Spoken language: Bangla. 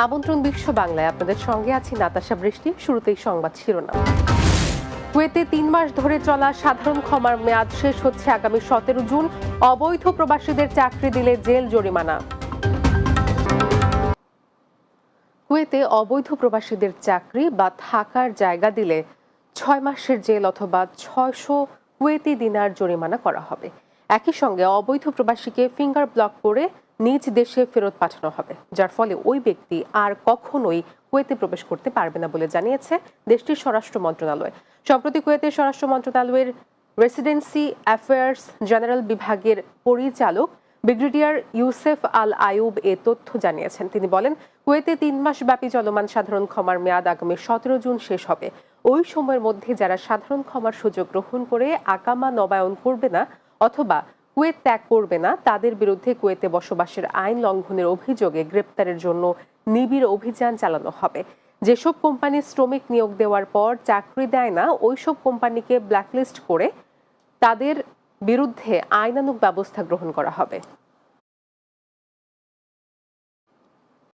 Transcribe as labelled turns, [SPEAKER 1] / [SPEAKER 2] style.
[SPEAKER 1] আমন্ত্রণ বিশ্ব বাংলায়। আপনাদের সঙ্গে আছি নাতাশা বৃষ্টি। শুরুতেই সংবাদ শিরোনাম। কুয়েতে তিন মাস ধরে চলা সাধারণ ক্ষমার মেয়াদ শেষ হচ্ছে আগামী সতেরো জুন। অবৈধ প্রবাসীদের চাকরি দিলে জেল জরিমানা। কুয়েতে অবৈধ প্রবাসীদের চাকরি বা থাকার জায়গা দিলে ছয় মাসের জেল অথবা ছয়শো কুয়েতি দিনার জরিমানা করা হবে। একই সঙ্গে অবৈধ প্রবাসীকে ফিঙ্গার ব্লক করে নিজ দেশে ফেরত পাঠানো হবে, যার ফলে ওই ব্যক্তি আর কখনোই কুয়েতে প্রবেশ করতে পারবে না বলে জানিয়েছে দেশটির স্বরাষ্ট্র মন্ত্রণালয়। সম্প্রতি কুয়েতের স্বরাষ্ট্র মন্ত্রণালয়ের রেসিডেন্সি অ্যাফেয়ার্স জেনারেল বিভাগের পরিচালক ব্রিগেডিয়ার ইউসেফ আল আয়ুব এ তথ্য জানিয়েছেন। তিনি বলেন, কুয়েতে তিন মাস ব্যাপী চলমান সাধারণ ক্ষমার মেয়াদ আগামী সতেরো জুন শেষ হবে। ওই সময়ের মধ্যে যারা সাধারণ ক্ষমার সুযোগ গ্রহণ করে আকামা নবায়ন করবে না অথবা কুয়েত ত্যাগ করবে না, তাদের বিরুদ্ধে কুয়েতে বসবাসের আইন লঙ্ঘনের অভিযোগে গ্রেপ্তারের জন্য নিবিড় অভিযান চালানো হবে। যেসব কোম্পানি শ্রমিক নিয়োগ দেওয়ার পর চাকরি দেয় না, ওইসব কোম্পানিকে ব্ল্যাকলিস্ট করে তাদের বিরুদ্ধে আইনানুগ ব্যবস্থা গ্রহণ করা হবে।